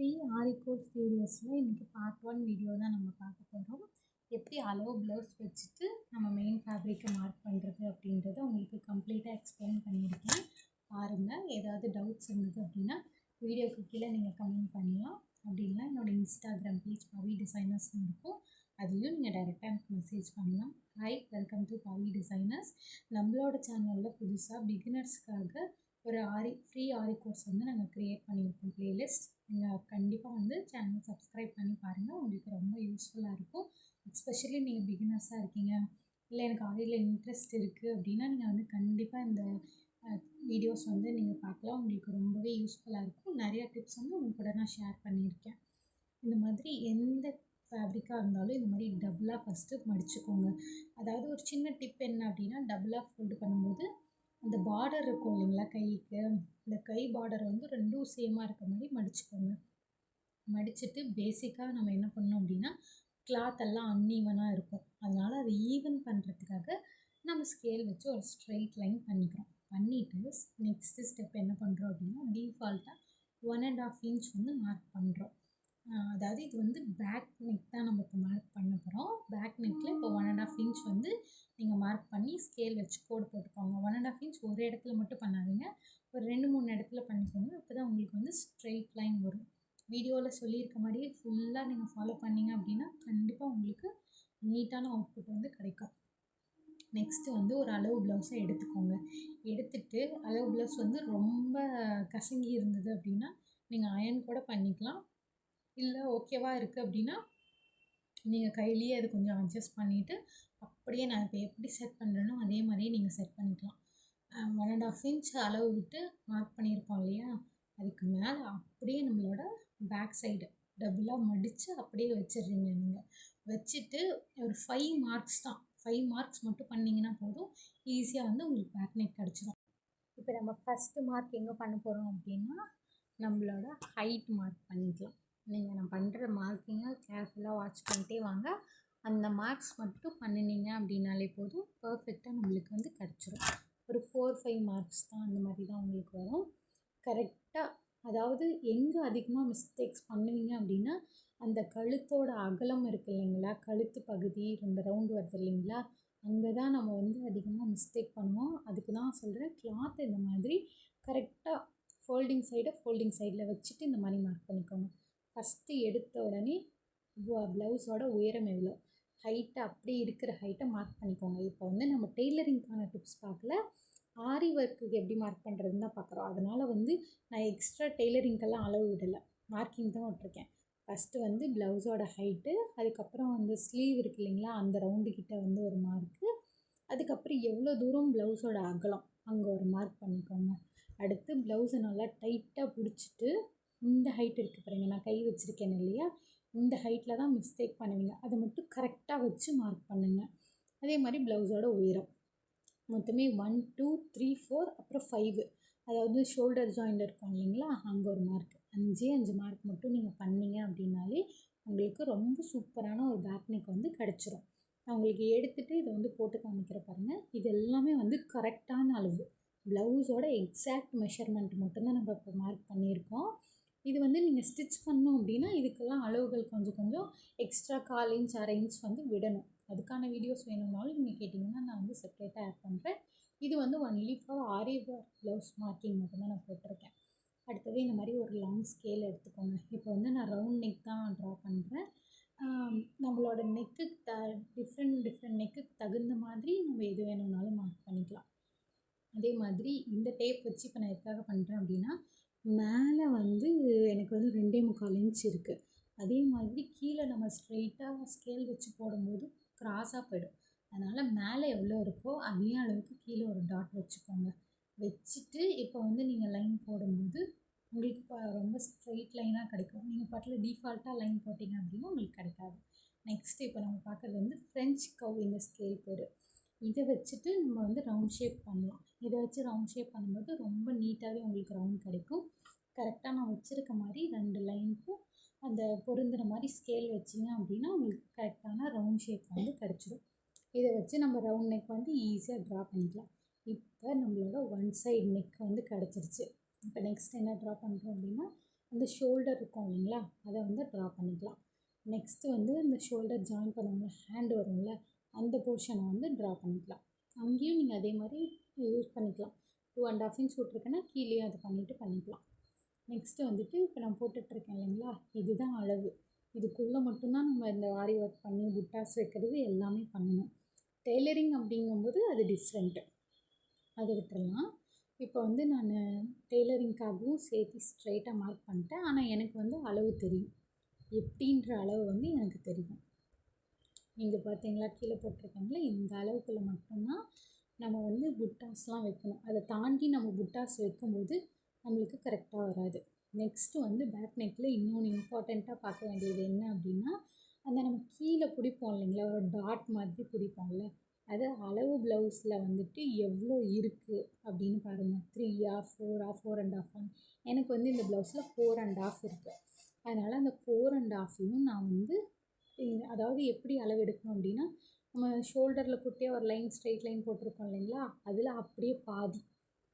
Free ஆரி சீரியஸில் இன்றைக்கி part one video தான் நம்ம பார்க்க போகிறோம் எப்படி அளவு ப்ளவுஸ் வச்சுட்டு நம்ம மெயின் ஃபேப்ரிக்கை மார்க் பண்ணுறது அப்படின்றத உங்களுக்கு கம்ப்ளீட்டாக எக்ஸ்பிளைன் பண்ணியிருக்கேன். பாருங்கள் ஏதாவது டவுட்ஸ் இருந்தது அப்படின்னா வீடியோக்கு கீழே நீங்கள் கமெண்ட் பண்ணலாம். அப்படி இல்லை என்னோடய இன்ஸ்டாகிராம் பேஜ் பவி டிசைனர்ஸ் இருக்கும். அதுலேயும் நீங்கள் டைரெக்டாக எனக்கு மெசேஜ் பண்ணலாம். Hi welcome to Pavi designers நம்மளோட சேனலில் புதுசாக பிகினர்ஸ்க்காக ஒரு ஆரி ஃப்ரீ ஆரி கோர்ஸ் வந்து நாங்கள் க்ரியேட் பண்ணியிருக்கோம் ப்ளேலிஸ்ட் நீங்கள் கண்டிப்பாக வந்து சேனல் சப்ஸ்கிரைப் பண்ணி பாருங்கள் உங்களுக்கு ரொம்ப யூஸ்ஃபுல்லாக இருக்கும். எஸ்பெஷலி நீங்கள் பிகினர்ஸாக இருக்கீங்க. இல்லை எனக்கு ஆரியில் இன்ட்ரெஸ்ட் இருக்குது அப்படின்னா நீங்கள் வந்து கண்டிப்பாக இந்த வீடியோஸ் வந்து நீங்கள் பார்க்கலாம். உங்களுக்கு ரொம்பவே யூஸ்ஃபுல்லாக இருக்கும். நிறையா டிப்ஸ் வந்து உங்க கூட நான் ஷேர் பண்ணியிருக்கேன். இந்த மாதிரி எந்த ஃபேப்ரிக்காக இருந்தாலும் இந்த மாதிரி டபுளாக ஃபஸ்ட்டு மடிச்சுக்கோங்க. அதாவது ஒரு சின்ன டிப் என்ன அப்படின்னா டபுளாக ஃபோல்டு பண்ணும்போது அந்த பார்டர் இருக்கும் இல்லைங்களா கைக்கு? இந்த கை பார்டர் வந்து ரெண்டும் சேமாக இருக்க மாதிரி மடிச்சுக்கோங்க. மடிச்சுட்டு பேசிக்காக நம்ம என்ன பண்ணோம் அப்படின்னா கிளாத் எல்லாம் அன்ஈவனாக இருக்கும். அதனால் அதை ஈவன் பண்ணுறதுக்காக நம்ம ஸ்கேல் வச்சு ஒரு ஸ்ட்ரைட் லைன் பண்ணிக்கிறோம். பண்ணிவிட்டு நெக்ஸ்ட்டு ஸ்டெப் என்ன பண்ணுறோம் அப்படின்னா டீஃபால்ட்டாக ஒன் அண்ட் ஆஃப் இன்ச் வந்து மார்க் பண்ணுறோம் அதாவது இது வந்து பேக் நெக் தான் நம்ம இப்போ மார்க் பண்ண போகிறோம் பேக் நெக்கில் இப்போ ஒன் அண்ட் ஆஃப் இன்ச் வந்து நீங்கள் மார்க் பண்ணி ஸ்கேல் வச்சு கோடு போட்டுக்கோங்க. ஒன் அண்ட் ஆஃப் இன்ச் ஒரு இடத்துல மட்டும் பண்ணாதீங்க. ஒரு ரெண்டு மூணு இடத்துல பண்ணிக்கோங்க. அப்போ தான் உங்களுக்கு வந்து ஸ்ட்ரெயிட் லைன் வரும். வீடியோவில் சொல்லியிருக்க மாதிரியே ஃபுல்லாக நீங்கள் ஃபாலோ பண்ணிங்க அப்படின்னா கண்டிப்பாக உங்களுக்கு நீட்டான அவுட்புட் வந்து கிடைக்கும். நெக்ஸ்ட்டு வந்து ஒரு அளவு ப்ளவுஸை எடுத்துக்கோங்க. எடுத்துட்டு அளவு ப்ளவுஸ் வந்து ரொம்ப கசங்கி இருந்தது அப்படின்னா நீங்கள் அயன் கூட பண்ணிக்கலாம். இல்லை ஓகேவா இருக்குது அப்படின்னா நீங்கள் கையிலேயே அது கொஞ்சம் அட்ஜஸ்ட் பண்ணிவிட்டு அப்படியே நான் இப்போ எப்படி செட் பண்ணுறேனோ அதே மாதிரியே நீங்கள் செட் பண்ணிக்கலாம். ஒன் அண்ட் ஆஃப் இன்ச் அளவு விட்டு மார்க் பண்ணியிருப்போம் இல்லையா? அதுக்கு மேலே அப்படியே நம்மளோட பேக் சைடு டபுளாக மடித்து அப்படியே வச்சிடுறீங்க நீங்கள் வச்சுட்டு ஒரு ஃபைவ் மார்க்ஸ் தான். ஃபைவ் மார்க்ஸ் மட்டும் பண்ணிங்கன்னா போதும். ஈஸியாக வந்து உங்களுக்கு பேக் நெக் கிடச்சிடும் இப்போ நம்ம ஃபஸ்ட்டு மார்க் எங்கே பண்ண போகிறோம் அப்படின்னா நம்மளோட ஹைட் மார்க் பண்ணிக்கலாம். நீங்கள் நான் பண்ணுற மார்க்கிங்கை கேர்ஃபுல்லாக வாட்ச் பண்ணிட்டே வாங்க. அந்த மார்க்ஸ் மட்டும் பண்ணினீங்க அப்படின்னாலே போதும். பர்ஃபெக்டாக நம்மளுக்கு வந்து கிடச்சிரும். ஒரு ஃபோர் ஃபைவ் மார்க்ஸ் தான் அந்த மாதிரி தான் உங்களுக்கு வரும். கரெக்டாக அதாவது எங்கே அதிகமாக மிஸ்டேக்ஸ் பண்ணுவீங்க அப்படின்னா அந்த கழுத்தோட அகலம் இருக்குது இல்லைங்களா? கழுத்து பகுதி ரெண்டு ரவுண்டு வருது இல்லைங்களா? அங்கே தான் நம்ம வந்து அதிகமாக மிஸ்டேக் பண்ணுவோம். அதுக்கு தான் சொல்கிறேன் கிளாத் இந்த மாதிரி கரெக்டாக ஃபோல்டிங் சைடை ஃபோல்டிங் சைடில் வச்சுட்டு இந்த மாதிரி மார்க் பண்ணிக்கோங்க. ஃபஸ்ட்டு எடுத்த உடனே ப்ளவுஸோட உயரம் எவ்வளோ? ஹைட்டை அப்படியே இருக்கிற ஹைட்டை மார்க் பண்ணிக்கோங்க. இப்போ வந்து நம்ம டெய்லரிங்க்கான டிப்ஸ் பார்க்கல. ஆரி ஒர்க்குக்கு எப்படி மார்க் பண்ணுறதுன்னு தான் பார்க்குறோம். அதனால் வந்து நான் எக்ஸ்ட்ரா டெய்லரிங்க்கெல்லாம் அளவு விடலை. மார்க்கிங் தான் விட்டுருக்கேன். ஃபஸ்ட்டு வந்து ப்ளவுஸோட ஹைட்டு அதுக்கப்புறம் வந்து ஸ்லீவ் இருக்கு இல்லைங்களா அந்த ரவுண்டு கிட்ட வந்து ஒரு மார்க்கு அதுக்கப்புறம் எவ்வளோ தூரம் ப்ளவுஸோட அகலம் அங்கே ஒரு மார்க் பண்ணிக்கோங்க. அடுத்து ப்ளவுஸை நல்லா டைட்டாக பிடிச்சிட்டு இந்த ஹைட் இருக்குது பாருங்க நான் கை வச்சுருக்கேன் இல்லையா? இந்த ஹைட்டில் தான் மிஸ்டேக் பண்ணுவீங்க. அதை மட்டும் கரெக்டாக வச்சு மார்க் பண்ணுங்கள் அதே மாதிரி ப்ளவுஸோட உயரம். மொத்தமே ஒன் டூ த்ரீ ஃபோர் அப்புறம் ஃபைவு அதாவது ஷோல்டர் ஜாயிண்ட் இருக்கும் இல்லைங்களா? அங்கே ஒரு மார்க் அஞ்சே அஞ்சு மார்க் மட்டும் நீங்கள் பண்ணீங்க அப்படின்னாலே உங்களுக்கு ரொம்ப சூப்பரான ஒரு பேக் நெக் வந்து கிடச்சிரும். நான் உங்களுக்கு எடுத்துகிட்டு இதை வந்து போட்டு காமிக்கிற பாருங்கள் இது எல்லாமே வந்து கரெக்டான அளவு. ப்ளவுஸோட எக்ஸாக்ட் மெஷர்மெண்ட் மட்டும்தான் நம்ம இப்போ மார்க் பண்ணியிருக்கோம். இது வந்து நீங்கள் ஸ்டிச் பண்ணோம் அப்படின்னா இதுக்கெல்லாம் அளவுகள் கொஞ்சம் கொஞ்சம் எக்ஸ்ட்ரா கால் இன்ச் அரை இன்ச் வந்து விடணும். அதுக்கான வீடியோஸ் வேணும்னாலும் நீங்கள் கேட்டிங்கன்னா நான் வந்து செப்பரேட்டாக ஆட் பண்ணுறேன் இது வந்து only for aari blouse marking மட்டும்தான் நான் போட்டிருக்கேன். அடுத்தது இந்த மாதிரி ஒரு லாங் ஸ்கேல் எடுத்துக்கோங்க. இப்போ வந்து நான் ரவுண்ட் நெக் தான் ட்ரா பண்ணுறேன் நம்மளோட நெக்கு த டிஃப்ரெண்ட் டிஃப்ரெண்ட் நெக்குக்கு தகுந்த மாதிரி நம்ம எது வேணும்னாலும் மார்க் பண்ணிக்கலாம். அதே மாதிரி இந்த டேப் வச்சு இப்போ நான் எதுக்காக பண்ணுறேன் அப்படின்னா மேலே வந்து எனக்கு வந்து ரெண்டே முக்கால் இன்ச் இருக்குது அதே மாதிரி கீழே நம்ம ஸ்ட்ரெயிட்டாக ஸ்கேல் வச்சு போடும்போது க்ராஸாக போயிடும். அதனால் மேலே எவ்வளோ இருக்கோ அதே அளவுக்கு கீழே ஒரு டாட் வச்சுக்கோங்க. வச்சுட்டு இப்போ வந்து நீங்கள் லைன் போடும்போது உங்களுக்கு இப்போ ரொம்ப ஸ்ட்ரெயிட் லைனாக கிடைக்கும். நீங்கள் பாட்டில் டிஃபால்ட்டாக லைன் போட்டிங்க அப்படின்னா உங்களுக்கு கிடைக்காது. நெக்ஸ்ட்டு இப்போ நம்ம பார்க்குறது வந்து ஃப்ரெஞ்ச் கவ் இந்த ஸ்கேல் பேர். இதை வச்சுட்டு நம்ம வந்து ரவுண்ட் ஷேப் பண்ணலாம். இதை வச்சு ரவுண்ட் ஷேப் பண்ணும்போது ரொம்ப நீட்டாகவே உங்களுக்கு ரவுண்ட் கிடைக்கும். கரெக்டாக நான் வச்சுருக்க மாதிரி ரெண்டு லைனுக்கும் அந்த பொருந்துகிற மாதிரி ஸ்கேல் வச்சிங்க அப்படின்னா உங்களுக்கு கரெக்டான ரவுண்ட் ஷேப் வந்து கிடச்சிடும் இதை வச்சு நம்ம ரவுண்ட் நெக் வந்து ஈஸியாக ட்ரா பண்ணிக்கலாம். இப்போ நம்மளோட ஒன் சைடு நெக் வந்து கிடச்சிருச்சு. இப்போ நெக்ஸ்ட் என்ன ட்ரா பண்ணுறோம் அப்படின்னா அந்த ஷோல்டர் இருக்கும் இல்லைங்களா? அதை வந்து ட்ரா பண்ணிக்கலாம். நெக்ஸ்ட்டு வந்து இந்த ஷோல்டர் ஜாயின் பண்ணுவோம்ல ஹேண்டு வரும்ல அந்த போர்ஷனை வந்து ட்ரா பண்ணிக்கலாம். அங்கேயும் நீங்கள் அதே மாதிரி யூஸ் பண்ணிக்கலாம். டூ அண்ட் ஆஃப் இன்ச் விட்ருக்கேன்னா கீழேயும் அது பண்ணிவிட்டு பண்ணிக்கலாம். நெக்ஸ்ட்டு வந்துட்டு இப்போ நான் போட்டுட்ருக்கேன் இல்லைங்களா? இதுதான் அளவு. இதுக்குள்ளே மட்டும்தான் நம்ம இந்த ஆரி ஒர்க் பண்ணி புட்டாஸ் வைக்கிறது எல்லாமே பண்ணணும். டெய்லரிங் அப்படிங்கும்போது அது டிஃப்ரெண்ட்டு அதை விட்டுறலாம். இப்போ வந்து நான் டெய்லரிங்க்காகவும் சேர்த்து ஸ்ட்ரைட்டாக மார்க் பண்ணிட்டேன். ஆனால் எனக்கு வந்து அளவு தெரியும். எப்படின்ற அளவு வந்து எனக்கு தெரியும். நீங்கள் பார்த்தீங்களா கீழே போட்டிருக்கீங்களா? இந்த அளவுக்குள்ளே மட்டும்தான் நம்ம வந்து புட்டாஸ்லாம் வைக்கணும். அதை தாண்டி நம்ம புட்டாஸ் வைக்கும்போது நம்மளுக்கு கரெக்டாக வராது. நெக்ஸ்ட்டு வந்து பேக் நெக்கில் இன்னொன்று இம்பார்ட்டண்ட்டாக பார்க்க வேண்டியது என்ன அப்படின்னா அந்த நம்ம கீழே பிடிப்போம் இல்லைங்களா? ஒரு டாட் மாதிரி பிடிப்போம்ல. அது அளவு ப்ளவுஸில் வந்துட்டு எவ்வளோ இருக்குது அப்படின்னு பாருங்கள் த்ரீயா ஃபோரா ஃபோர் அண்ட் ஆஃப் எனக்கு வந்து இந்த ப்ளவுஸில் ஃபோர் அண்ட் ஆஃப் இருக்குது அதனால் அந்த ஃபோர் அண்ட் ஆஃபையும் நான் வந்து அதாவது எப்படி அளவு எடுக்கணும் அப்படின்னா நம்ம ஷோல்டரில் குட்டியாக ஒரு லைன் ஸ்ட்ரைட் லைன் போட்டிருக்கோம் இல்லைங்களா? அதில் அப்படியே பாதி.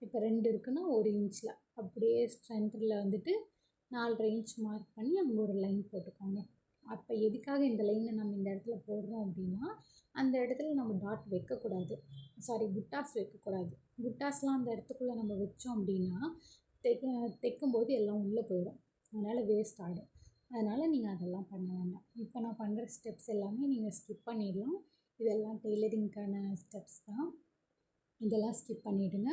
இப்போ ரெண்டு இருக்குன்னா ஒரு இன்ச்சில் அப்படியே சென்டரில் வந்துட்டு நாலு ரேஞ்ச் மார்க் பண்ணி அங்கே ஒரு லைன் போட்டுக்கோங்க. அப்போ எதுக்காக இந்த லைனை நம்ம இந்த இடத்துல போடுறோம் அப்படின்னா அந்த இடத்துல நம்ம டாட் வைக்கக்கூடாது. சாரி புட்டாஸ் வைக்கக்கூடாது. புட்டாஸ்லாம் அந்த இடத்துக்குள்ளே நம்ம வச்சோம் அப்படின்னா தைக்க தைக்கும்போது எல்லாம் உள்ளே போயிடும். அதனால் வேஸ்ட் ஆகிடும் அதனால் நீங்கள் அதெல்லாம் பண்ண வேண்டாம். இப்போ நான் பண்ணுற ஸ்டெப்ஸ் எல்லாமே நீங்கள் ஸ்கிப் பண்ணிடலாம். இதெல்லாம் டெய்லரிங்க்கான ஸ்டெப்ஸ் தான். இதெல்லாம் ஸ்கிப் பண்ணிவிடுங்க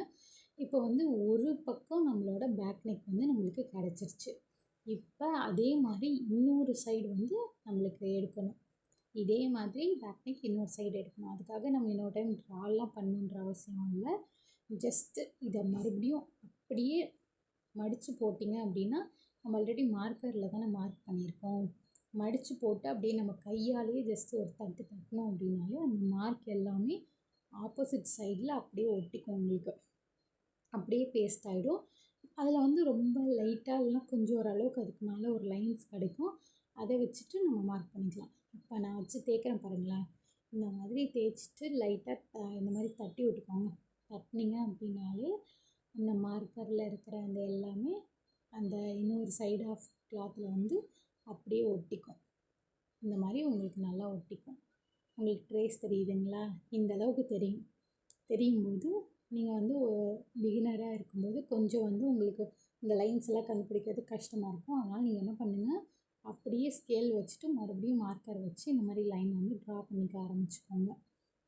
இப்போ வந்து ஒரு பக்கம் நம்மளோட பேக் நெக் வந்து நம்மளுக்கு கிடச்சிருச்சு. இப்போ அதே மாதிரி இன்னொரு சைடு வந்து நம்மளுக்கு எடுக்கணும். இதே மாதிரி பேக் நெக் இன்னொரு சைடு எடுக்கணும். அதுக்காக நம்ம இன்னொரு டைம் ட்ராலாம் பண்ணணுன்ற அவசியம் இல்லை. ஜஸ்ட்டு இதை மறுபடியும் அப்படியே மடித்து போட்டிங்க அப்படின்னா நம்ம ஆல்ரெடி மார்க்கரில் தானே மார்க் பண்ணியிருக்கோம். மடித்து போட்டு அப்படியே நம்ம கையாலேயே ஜஸ்ட்டு ஒரு தட்டு தட்டினோம் அப்படின்னாலே அந்த மார்க் எல்லாமே ஆப்போசிட் சைடில் அப்படியே ஒட்டிக்கும் உங்களுக்கு. அப்படியே பேஸ்ட் ஆகிடும் அதில் வந்து ரொம்ப லைட்டாக இல்லைனா கொஞ்சம் ஓரளவுக்கு அதுக்கு மேலே ஒரு லைன்ஸ் கிடைக்கும். அதை வச்சுட்டு நம்ம மார்க் பண்ணிக்கலாம். இப்போ நான் வச்சு தேய்க்கிறேன் பாருங்களேன். இந்த மாதிரி தேய்ச்சிட்டு லைட்டாக இந்த மாதிரி தட்டி விட்டுக்கோங்க. தட்டினீங்க அப்படின்னாலே அந்த மார்க்கரில் இருக்கிற அந்த எல்லாமே அந்த இன்னொரு சைடு ஆஃப் கிளாத்தில் வந்து அப்படியே ஒட்டிக்கும். இந்த மாதிரி உங்களுக்கு நல்லா ஒட்டிக்கும். உங்களுக்கு ட்ரேஸ் தெரியுதுங்களா? இந்த அளவுக்கு தெரியும். தெரியும் போது நீங்கள் வந்து பிகினராக இருக்கும்போது கொஞ்சம் வந்து உங்களுக்கு இந்த லைன்ஸ் எல்லாம் கண்டுபிடிக்கிறது கஷ்டமாக இருக்கும். அதனால் நீங்கள் என்ன பண்ணுங்கள் அப்படியே ஸ்கேல் வச்சுட்டு மறுபடியும் மார்க்கர் வச்சு இந்த மாதிரி லைன் வந்து ட்ரா பண்ணிக்க ஆரம்பிச்சுக்கோங்க.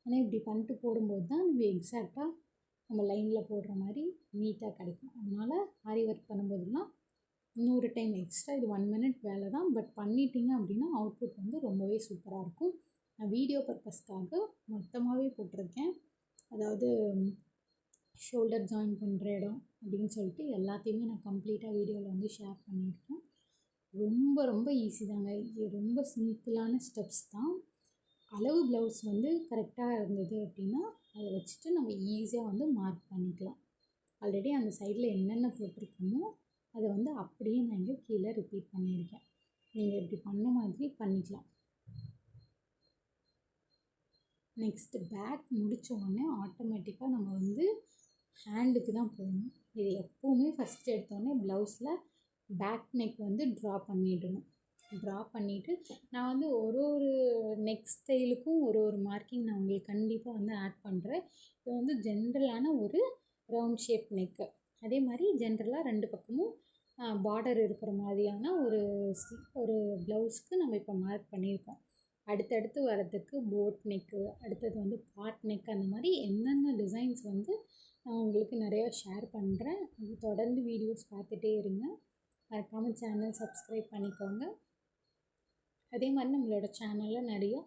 ஆனால் இப்படி பண்ணிட்டு போடும்போது தான் நம்ம எக்ஸாக்டாக நம்ம லைனில் போடுற மாதிரி நீட்டாக கிடைக்கும். அதனால் ஆரி ஒர்க் பண்ணும்போதெல்லாம் இன்னொரு டைம் எக்ஸ்ட்ரா இது ஒன் மினிட் வேலை தான். பட் பண்ணிட்டீங்க அப்படின்னா அவுட்புட் வந்து ரொம்பவே சூப்பராக இருக்கும். நான் வீடியோ பர்பஸ்க்காக மொத்தமாகவே போட்டிருக்கேன். அதாவது ஷோல்டர் ஜாயின் பண்ணுற இடம் அப்படின்னு சொல்லிட்டு எல்லாத்தையுமே நான் கம்ப்ளீட்டாக வீடியோவில் வந்து ஷேர் பண்ணியிருக்கேன். ரொம்ப ரொம்ப ஈஸி தாங்க. இது ரொம்ப சிம்பிளான ஸ்டெப்ஸ் தான். அளவு ப்ளவுஸ் வந்து கரெக்டாக இருந்தது அப்படின்னா அதை வச்சுட்டு நம்ம ஈஸியாக வந்து மார்க் பண்ணிக்கலாம். ஆல்ரெடி அந்த சைடில் என்னென்ன போட்டிருக்கோமோ அதை வந்து அப்படியே நான் இங்கே கீழே ரிப்பீட் பண்ணியிருக்கேன். நீங்கள் இப்படி பண்ண மாதிரி பண்ணிக்கலாம். நெக்ஸ்ட்டு பேக் முடித்த உடனே ஆட்டோமேட்டிக்காக நம்ம வந்து ஹேண்டுக்கு தான் போகணும் இது எப்போவுமே ஃபஸ்ட்டு எடுத்தோடனே ப்ளவுஸில் பேக் நெக் வந்து ட்ரா பண்ணிடணும். ட்ரா பண்ணிவிட்டு நான் வந்து ஒரு ஒரு நெக் ஸ்டைலுக்கும் ஒரு ஒரு மார்க்கிங் நான் உங்களுக்கு கண்டிப்பாக வந்து ஆட் பண்ணுறேன் இது வந்து ஜென்ரலான ஒரு ரவுண்ட் ஷேப் நெக்கு அதே மாதிரி ஜென்ரலாக ரெண்டு பக்கமும் பார்டர் இருக்கிற மாதிரியான ஒரு ஒரு ப்ளவுஸ்க்கு நம்ம இப்போ மார்க் பண்ணியிருக்கோம் அடுத்தடுத்து வரதுக்கு போட் நெக்கு அடுத்தது வந்து பாட் நெக் அந்த மாதிரி என்னென்ன டிசைன்ஸ் வந்து நான் உங்களுக்கு நிறையா ஷேர் பண்ணுறேன் தொடர்ந்து வீடியோஸ் பார்த்துட்டே இருங்க. மறக்காமல் சேனல் சப்ஸ்கிரைப் பண்ணிக்கோங்க. அதே மாதிரி நம்மளோட சேனலில் நிறையா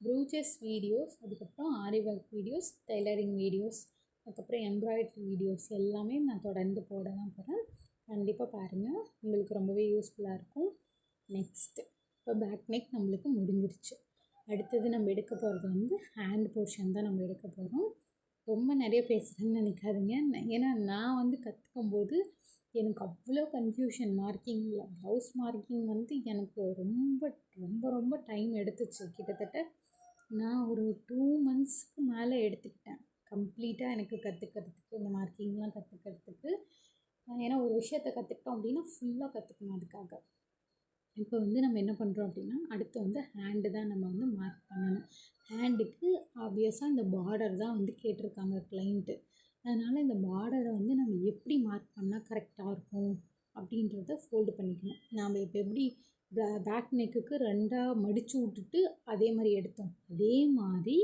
ப்ரூச்சஸ் வீடியோஸ் அதுக்கப்புறம் aari work videos tailoring videos அதுக்கப்புறம் எம்ப்ராய்டரி வீடியோஸ் எல்லாமே நான் தொடர்ந்து போட தான் போகிறேன் கண்டிப்பாக பாருங்கள் உங்களுக்கு ரொம்பவே யூஸ்ஃபுல்லாக இருக்கும். நெக்ஸ்ட்டு இப்போ பேக் நெக் நம்மளுக்கு முடிஞ்சிருச்சு. அடுத்தது நம்ம எடுக்க போகிறது வந்து ஹேண்ட் போர்ஷன் தான் நம்ம எடுக்க போகிறோம் ரொம்ப நிறைய பேசுகிறேன்னு நினைக்காதீங்க. ஏன்னா நான் வந்து கற்றுக்கும் போது எனக்கு அவ்வளோ கன்ஃபியூஷன் மார்க்கிங்கில் ப்ளவுஸ் மார்க்கிங் வந்து எனக்கு ரொம்ப ரொம்ப ரொம்ப டைம் எடுத்துச்சு. கிட்டத்தட்ட நான் ஒரு டூ மந்த்ஸ்க்கு மேலே எடுத்துக்கிட்டேன். கம்ப்ளீட்டாக எனக்கு கற்றுக்கிறதுக்கு இந்த மார்க்கிங்லாம் கற்றுக்கிறதுக்கு ஏன்னா ஒரு விஷயத்த கற்றுக்கிட்டோம் அப்படின்னா ஃபுல்லாக கற்றுக்கணும் அதுக்காக. இப்போ வந்து நம்ம என்ன பண்ணுறோம் அப்படின்னா அடுத்து வந்து ஹேண்டு தான் நம்ம வந்து மார்க் பண்ணணும். ஹேண்டுக்கு ஆப்வியஸாக இந்த பார்டர் தான் வந்து கேட்டிருக்காங்க கிளைண்ட்டு அதனால் இந்த பார்டரை வந்து நம்ம எப்படி மார்க் பண்ணால் கரெக்டாக இருக்கும் அப்படின்றத ஃபோல்டு பண்ணிக்கணும். நாம் இப்போ எப்படி பேக் நெக்குக்கு ரெண்டாக மடித்து விட்டுட்டு அதே மாதிரி எடுத்தோம். அதே மாதிரி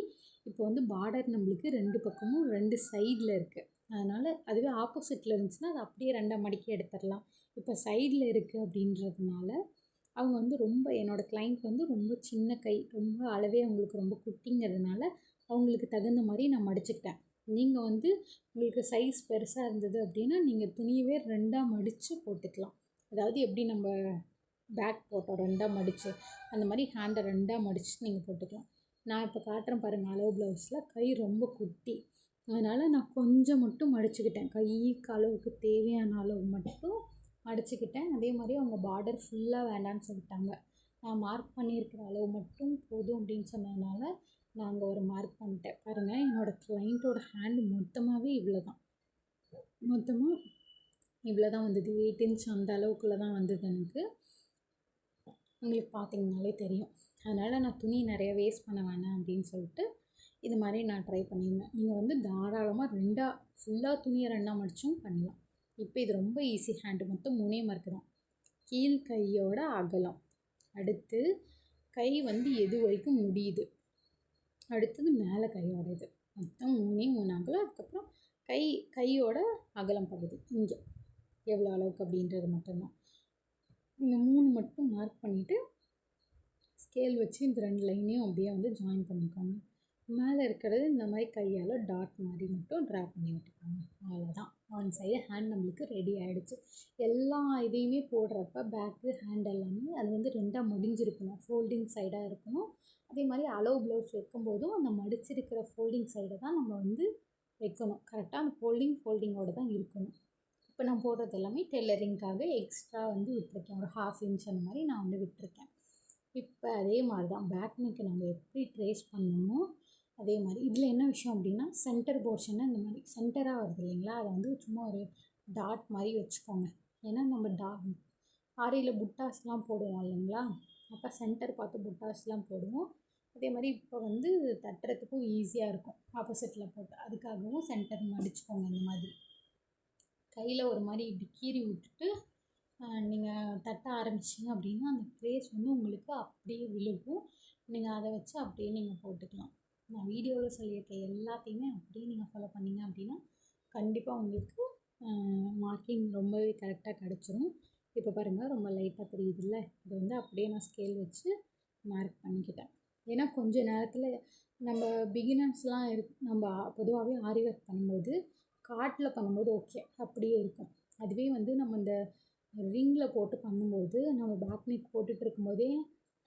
இப்போ வந்து பார்டர் நம்மளுக்கு ரெண்டு பக்கமும் ரெண்டு சைடில் இருக்குது அதனால் அதுவே ஆப்போசிட்டில் இருந்துச்சுன்னா அது அப்படியே ரெண்டாக மடிக்க எடுத்துடலாம். இப்போ சைடில் இருக்குது அப்படின்றதுனால அவங்க வந்து ரொம்ப என்னோடய கிளைண்ட் வந்து ரொம்ப சின்ன கை ரொம்ப அளவே அவங்களுக்கு ரொம்ப குட்டிங்கிறதுனால அவங்களுக்கு தகுந்த மாதிரி நான் மடிச்சுக்கிட்டேன். நீங்கள் வந்து உங்களுக்கு சைஸ் பெருசாக இருந்தது அப்படின்னா நீங்கள் துணியவே ரெண்டாக மடித்து போட்டுக்கலாம். அதாவது எப்படி நம்ம பேக் போட்டோம் ரெண்டாக மடித்து அந்த மாதிரி ஹேண்டை ரெண்டாக மடித்து நீங்கள் போட்டுக்கலாம். நான் இப்போ காட்டுறேன் பாருங்கள் அளவு ப்ளவுஸில் கை ரொம்ப குட்டி. அதனால் நான் கொஞ்சம் மட்டும் மடிச்சுக்கிட்டேன். கைக்கு அளவுக்கு தேவையான அளவு மட்டும் மடிச்சுக்கிட்டேன் அதே மாதிரி அவங்க பார்டர் ஃபுல்லாக வேண்டான்னு சொல்லிட்டாங்க. நான் மார்க் பண்ணியிருக்கிற அளவு மட்டும் போதும் அப்படின்னு சொன்னதுனால நான் அங்கே ஒரு மார்க் பண்ணிட்டேன். பாருங்கள் என்னோடய கிளைண்ட்டோட ஹேண்ட் மொத்தமாகவே இவ்வளோ தான் மொத்தமாக இவ்வளோ தான் வந்தது. எயிட் இன்ச் அந்த அளவுக்குள்ளே தான் வந்தது எனக்கு. உங்களுக்கு பார்த்தீங்கனாலே தெரியும். அதனால் நான் துணி நிறைய வேஸ்ட் பண்ண வேணாம் அப்படின்னு சொல்லிட்டு இது மாதிரி நான் ட்ரை பண்ணியிருந்தேன். நீங்கள் வந்து தாராளமாக ரெண்டாக ஃபுல்லாக துணியை ரெண்டாக மடித்தும் பண்ணலாம். இப்போ இது ரொம்ப ஈஸி ஹேண்டு மொத்தம் மூணே மார்க்கு தான். கீழ் கையோட அகலம். அடுத்து கை வந்து எது வரைக்கும் முடியுது? அடுத்தது மேலே கையோட இது மொத்தம் மூணே மூணு அகலம். அதுக்கப்புறம் கை கையோட அகலம் பகுதி. இங்கே. எவ்வளோ அளவுக்கு அப்படின்றது மட்டும்தான். இந்த மூணு மட்டும் மார்க் பண்ணிவிட்டு ஸ்கேல் வச்சு இந்த ரெண்டு லைனையும் அப்படியே வந்து ஜாயின் பண்ணிக்கோங்க. மேலே இருக்கிறது இந்த மாதிரி கையால் டாட் மாதிரி மட்டும் ட்ரா பண்ணி விட்டுக்கோங்க. அவ்வளோதான் ஒன் சைடு ஹேண்ட் நம்மளுக்கு ரெடி ஆகிடுச்சு எல்லா இதையுமே போடுறப்ப பேக்கு ஹேண்ட் எல்லாமே அது வந்து ரெண்டாக முடிஞ்சிருக்கணும். ஃபோல்டிங் சைடாக இருக்கணும். அதே மாதிரி அளவு ப்ளவுஸ் வைக்கும்போதும் அந்த மடிச்சிருக்கிற ஃபோல்டிங் சைடை தான் நம்ம வந்து வைக்கணும். கரெக்டாக அந்த ஃபோல்டிங் ஃபோல்டிங்கோடு தான் இருக்கணும். இப்போ நான் போடுறது எல்லாமே டெய்லரிங்க்காக எக்ஸ்ட்ரா வந்து விட்டுருக்கேன். ஒரு ஹாஃப் இன்ச் அந்த மாதிரி நான் வந்து விட்டுருக்கேன். இப்போ அதே மாதிரி தான். பேக் நெக்கு நம்ம எப்படி ட்ரேஸ் பண்ணணுமோ அதே மாதிரி இதில் என்ன விஷயம் அப்படின்னா சென்டர் போர்ஷனை இந்த மாதிரி சென்டராக வருது இல்லைங்களா? அதை வந்து சும்மா ஒரு டாட் மாதிரி வச்சுக்கோங்க. ஏன்னா நம்ம டா ஆரியில் புட்டாஸ்லாம் போடுவோம் இல்லைங்களா? அப்போ சென்டர் பார்த்து புட்டாஸ்லாம் போடுவோம். அதே மாதிரி இப்போ வந்து தட்டுறதுக்கும் ஈஸியாக இருக்கும். ஆப்போசிட்டில் போட்டு அதுக்காகவும் சென்டர் மடிச்சுக்கோங்க இந்த மாதிரி. கையில் ஒரு மாதிரி இப்படி கீறி விட்டுட்டு நீங்கள் தட்ட ஆரம்பிச்சிங்க அப்படின்னா அந்த ப்ளேஸ் வந்து உங்களுக்கு அப்படியே விழுகும். நீங்கள் அதை வச்சு அப்படியே நீங்கள் போட்டுக்கலாம். நான் வீடியோவில் சொல்லியிருக்க எல்லாத்தையுமே அப்படியே நீங்கள் ஃபாலோ பண்ணிங்க அப்படின்னா கண்டிப்பாக உங்களுக்கு மார்க்கிங் ரொம்பவே கரெக்டாக கிடச்சிரும். இப்போ பாருங்கள் ரொம்ப லைட்டாக தெரியுதுல்ல? இது வந்து அப்படியே நான் ஸ்கேல் வச்சு மார்க் பண்ணிக்கிட்டேன். ஏன்னா கொஞ்ச நேரத்தில் நம்ம பிகினர்ஸ்லாம் இருக் நம்ம பொதுவாகவே ஆரி ஒர்க் பண்ணும்போது காட்டில் பண்ணும்போது ஓகே அப்படியே இருக்கும். அதுவே வந்து நம்ம இந்த ரிங்கில் போட்டு பண்ணும்போது நம்ம பேக் நெக் போட்டுட்டு இருக்கும்போதே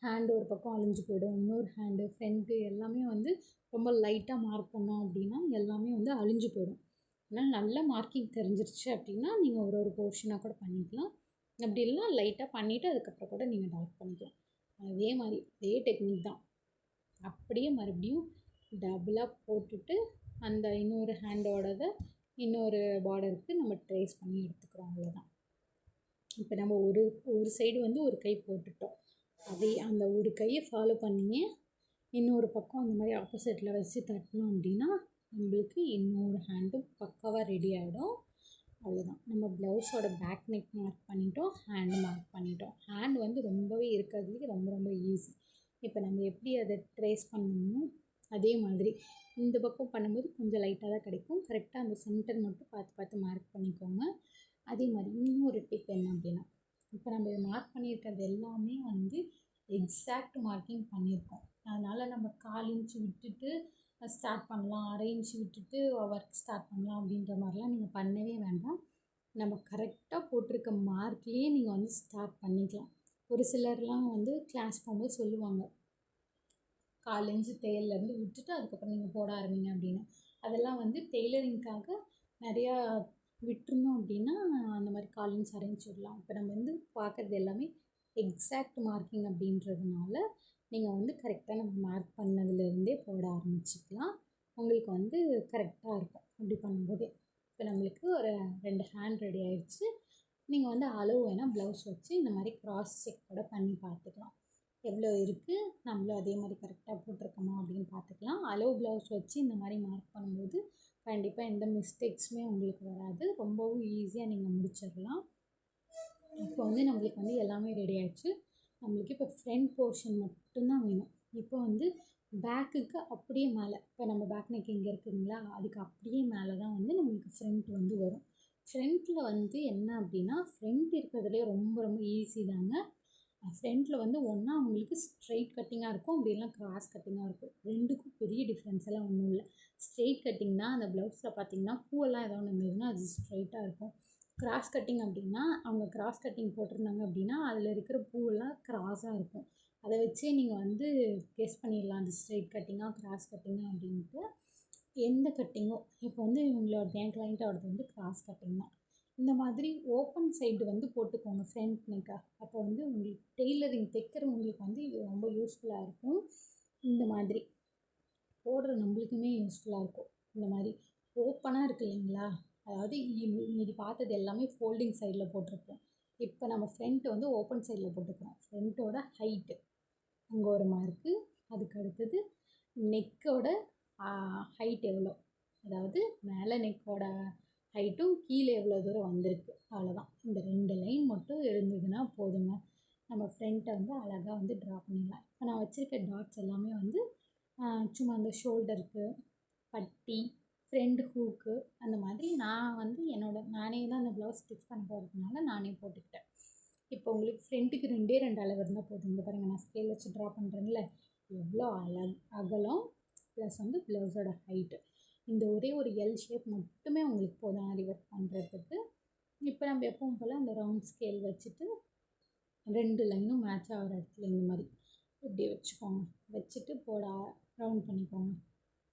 ஹேண்டு ஒரு பக்கம் அழிஞ்சு போயிடும். இன்னொரு ஹேண்டு ஃப்ரண்ட்டு எல்லாமே வந்து ரொம்ப லைட்டாக மார்க் பண்ணோம் அப்படின்னா எல்லாமே வந்து அழிஞ்சு போயிடும். அதனால் நல்ல மார்க்கிங் தெரிஞ்சிருச்சு அப்படின்னா நீங்கள் ஒரு ஒரு போர்ஷனாக கூட பண்ணிக்கலாம். அப்படி இல்லைனா லைட்டாக பண்ணிவிட்டு அதுக்கப்புறம் கூட நீங்கள் டார்க் பண்ணிக்கலாம். அதே மாதிரி அதே டெக்னிக் தான். அப்படியே மறுபடியும் டபுளாக போட்டுட்டு அந்த இன்னொரு ஹேண்டோடதை இன்னொரு பார்டருக்கு நம்ம ட்ரேஸ் பண்ணி எடுத்துக்கிறோம். அவ்வளோதான் இப்போ நம்ம ஒரு ஒரு சைடு வந்து ஒரு கை போட்டுட்டோம். அதே அந்த ஒரு கையை ஃபாலோ பண்ணியே இன்னொரு பக்கம் அந்த மாதிரி ஆப்போசிட்டில் வச்சு தட்டினோம் அப்படின்னா நம்மளுக்கு இன்னொரு ஹேண்டும் பக்காவாக ரெடி ஆகிடும் அவ்வளோதான் நம்ம ப்ளவுஸோட பேக் நெக் மார்க் பண்ணிட்டோம் ஹேண்டு மார்க் பண்ணிட்டோம். ஹேண்ட் வந்து ரொம்பவே இருக்கிறதுக்கு ரொம்ப ரொம்ப ஈஸி இப்போ நம்ம எப்படி அதை ட்ரேஸ் பண்ணணுமோ அதே மாதிரி இந்த பக்கம் பண்ணும்போது கொஞ்சம் லைட்டாக தான் கிடைக்கும். கரெக்டாக அந்த சென்டர் மட்டும் பார்த்து பார்த்து மார்க் பண்ணிக்கோங்க. அதே மாதிரி இன்னொரு டிப் என்ன அப்படின்னா இப்போ நம்ம மார்க் பண்ணியிருக்கிறது எல்லாமே வந்து எக்ஸாக்ட் மார்க்கிங் பண்ணியிருக்கோம். அதனால் நம்ம கால் இன்ச்சு விட்டுட்டு ஸ்டார்ட் பண்ணலாம் அரை இன்ச்சு விட்டுட்டு ஒர்க் ஸ்டார்ட் பண்ணலாம் அப்படின்ற மாதிரிலாம் நீங்கள் பண்ணவே வேண்டாம். நம்ம கரெக்டாக போட்டிருக்க மார்க்லேயே நீங்கள் வந்து ஸ்டார்ட் பண்ணிக்கலாம். ஒரு சிலர்லாம் வந்து கிளாஸ் போகும்போது சொல்லுவாங்க கால் இன்ச்சு தையல்லேருந்து விட்டுட்டு அதுக்கப்புறம் நீங்கள் போட ஆரம்பிங்க அப்படின்னு. அதெல்லாம் வந்து டெய்லரிங்க்காக நிறையா விட்டுருந்தோம் அப்படின்னா அந்த மாதிரி காலன்ஸ் அரேஞ்ச் விடலாம் இப்போ நம்ம வந்து பார்க்குறது எல்லாமே எக்ஸாக்ட் மார்க்கிங் அப்படின்றதுனால நீங்கள் வந்து கரெக்டாக நம்ம மார்க் பண்ணதுலேருந்தே போட ஆரம்பிச்சுக்கலாம். உங்களுக்கு வந்து கரெக்டாக இருக்கும் அப்படி பண்ணும்போதே. இப்போ நம்மளுக்கு ஒரு ரெண்டு ஹேண்ட் ரெடி ஆயிடுச்சு நீங்கள் வந்து அளவு வேணால் ப்ளவுஸ் வச்சு இந்த மாதிரி க்ராஸ் செக் கூட பண்ணி பார்த்துக்கலாம். எவ்வளோ இருக்குது நம்மளும் அதே மாதிரி கரெக்டாக போட்டிருக்கோமா அப்படின்னு பார்த்துக்கலாம். அளவு ப்ளவுஸ் வச்சு இந்த மாதிரி மார்க் பண்ணும்போது கண்டிப்பாக எந்த மிஸ்டேக்ஸுமே உங்களுக்கு வராது. ரொம்பவும் ஈஸியாக நீங்கள் முடிச்சிடலாம். இப்போ வந்து நம்மளுக்கு வந்து எல்லாமே ரெடி ஆயிடுச்சு. நம்மளுக்கு இப்போ ஃப்ரண்ட் போர்ஷன் மட்டும்தான் வேணும். இப்போ வந்து பேக்குக்கு அப்படியே மேலே இப்போ நம்ம பேக் நெக் இங்கே இருக்குதுங்களா? அதுக்கு அப்படியே மேலே தான் வந்து நம்மளுக்கு ஃப்ரண்ட் வந்து வரும். ஃப்ரண்ட்டில் வந்து என்ன அப்படின்னா ஃப்ரண்ட் இருக்கிறதுலே ரொம்ப ரொம்ப ஈஸி தாங்க. ஃப்ரண்ட்டில் வந்து ஒன்றா உங்களுக்கு ஸ்ட்ரைட் கட்டிங்காக இருக்கும் அப்படி இல்லைனா கிராஸ் கட்டிங்காக இருக்கும். ரெண்டுக்கும் பெரிய டிஃப்ரென்ஸ் எல்லாம் ஒன்றும் இல்லை. ஸ்ட்ரெயிட் கட்டிங்னா அந்த ப்ளவுஸில் பார்த்தீங்கன்னா பூவெல்லாம் ஏதாவது ஒன்று இருந்ததுன்னா அது ஸ்ட்ரைட்டாக இருக்கும். கிராஸ் கட்டிங் அப்படின்னா அவங்க கிராஸ் கட்டிங் போட்டிருந்தாங்க அப்படின்னா அதில் இருக்கிற பூவெல்லாம் கிராஸாக இருக்கும். அதை வச்சே நீங்கள் வந்து கெஸ் பண்ணிடலாம் அந்த ஸ்ட்ரெயிட் கட்டிங்காக கிராஸ் கட்டிங்காக அப்படின்ட்டு. எந்த கட்டிங்கோ இப்போ வந்து இவங்களோட என் கிளைண்ட்டோடது வந்து கிராஸ் கட்டிங் தான். இந்த மாதிரி ஓப்பன் சைடு வந்து போட்டுக்கோங்க ஃப்ரண்ட் நெக்காக அப்போ வந்து உங்களுக்கு டெய்லரிங் தைக்கிறவங்களுக்கு வந்து இது ரொம்ப யூஸ்ஃபுல்லாக இருக்கும். இந்த மாதிரி. போடுற நம்மளுக்குமே யூஸ்ஃபுல்லாக இருக்கும். இந்த மாதிரி ஓப்பனாக இருக்குது இல்லைங்களா? அதாவது இது பார்த்தது எல்லாமே ஃபோல்டிங் சைடில் போட்டிருப்போம். இப்போ நம்ம ஃப்ரண்ட்டு வந்து ஓப்பன் சைடில் போட்டுக்கிறோம். ஃப்ரண்ட்டோட ஹைட்டு அங்கே ஒரு மார்க்கு அதுக்கு அடுத்தது நெக்கோட ஹைட் எவ்வளோ? அதாவது மேலே நெக்கோட ஹைட்டும் கீழே எவ்வளோ தூரம் வந்திருக்கு? அவ்வளோதான். இந்த ரெண்டு லைன் மட்டும் இருந்ததுன்னா போதுங்க. நம்ம ஃப்ரண்ட்டை வந்து அழகாக வந்து ட்ரா பண்ணிடலாம். இப்போ நான் வச்சுருக்க டாட்ஸ் எல்லாமே வந்து சும்மா அந்த ஷோல்டருக்கு பட்டி ஃப்ரெண்ட் ஹூக்கு அந்த மாதிரி நான் வந்து என்னோட நானே தான் அந்த ப்ளவுஸ் ஸ்டிச் பண்ண போகிறதுனால நானே போட்டுக்கிட்டேன். இப்போ உங்களுக்கு ஃப்ரெண்ட்டுக்கு ரெண்டே ரெண்டு அளவு இருந்தால் போதும். இந்த பாருங்கள் நான் ஸ்கேல் வச்சு ட்ரா பண்ணுறேன்ல எவ்வளோ அழ அகலம் ப்ளஸ் வந்து ப்ளவுஸோட ஹைட்டு இந்த ஒரே ஒரு எல் ஷேப் மட்டுமே உங்களுக்கு போதும் ஆரி ஒர்க் பண்ணுறதுக்கு இப்போ நம்ம எப்பவும் போல் அந்த ரவுண்ட் ஸ்கேல் வச்சுட்டு ரெண்டு லைனும் மேட்ச் ஆகிற இடத்துல இந்த மாதிரி இப்படி வச்சுக்கோங்க. வச்சுட்டு போட ரவுண்ட் பண்ணிக்கோங்க.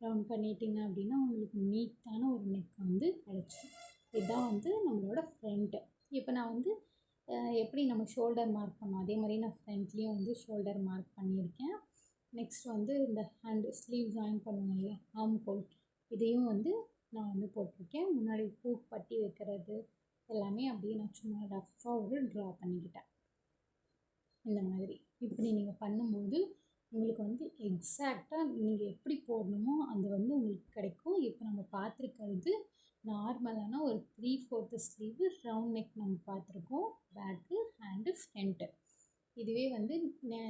ரவுண்ட் பண்ணிட்டீங்க அப்படின்னா உங்களுக்கு நீட்டான ஒரு நெக் வந்து கிடச்சிடும் இதுதான் வந்து நம்மளோட ஃப்ரண்ட்டு இப்போ நான் வந்து எப்படி நம்ம ஷோல்டர் மார்க் பண்ணோம் அதே மாதிரி நான் ஃப்ரண்ட்லேயும் வந்து ஷோல்டர் மார்க் பண்ணியிருக்கேன். நெக்ஸ்ட் வந்து இந்த ஹேண்ட் ஸ்லீவ் ஜாயின் பண்ணுவோம் இல்லையா? ஆம் கோல் இதையும் வந்து நான் வந்து போட்டிருக்கேன். முன்னாடி பூ பட்டி வைக்கிறது எல்லாமே அப்படியே நான் சும்மா ரஃப்பாக ஒரு ட்ரா பண்ணிக்கிட்டேன். இந்த மாதிரி. இப்படி நீங்கள் பண்ணும்போது உங்களுக்கு வந்து எக்ஸாக்டாக நீங்கள் எப்படி போடணுமோ அது வந்து உங்களுக்கு கிடைக்கும். இப்போ நம்ம பார்த்துருக்கிறது நார்மலான ஒரு three fourth sleeve round neck நம்ம பார்த்துருக்கோம். பேக்கு ஹேண்டு ஃப்ரண்ட்டு இதுவே வந்து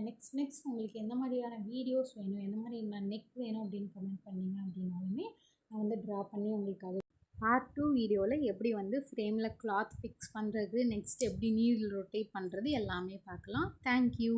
நெக்ஸ்ட் நெக்ஸ்ட் உங்களுக்கு எந்த மாதிரியான வீடியோஸ் வேணும் எந்த மாதிரி நான் நெக் வேணும் அப்படின்னு கமெண்ட் பண்ணீங்க அப்படின்னாலுமே நான் வந்து ட்ரா பண்ணி உங்களுக்காக பார்ட் டூ வீடியோவில் எப்படி வந்து ஃப்ரேமில் கிளாத் ஃபிக்ஸ் பண்ணுறது நெக்ஸ்ட் எப்படி நீடில் ரொட்டேட் பண்ணுறது எல்லாமே பார்க்கலாம். தேங்க்யூ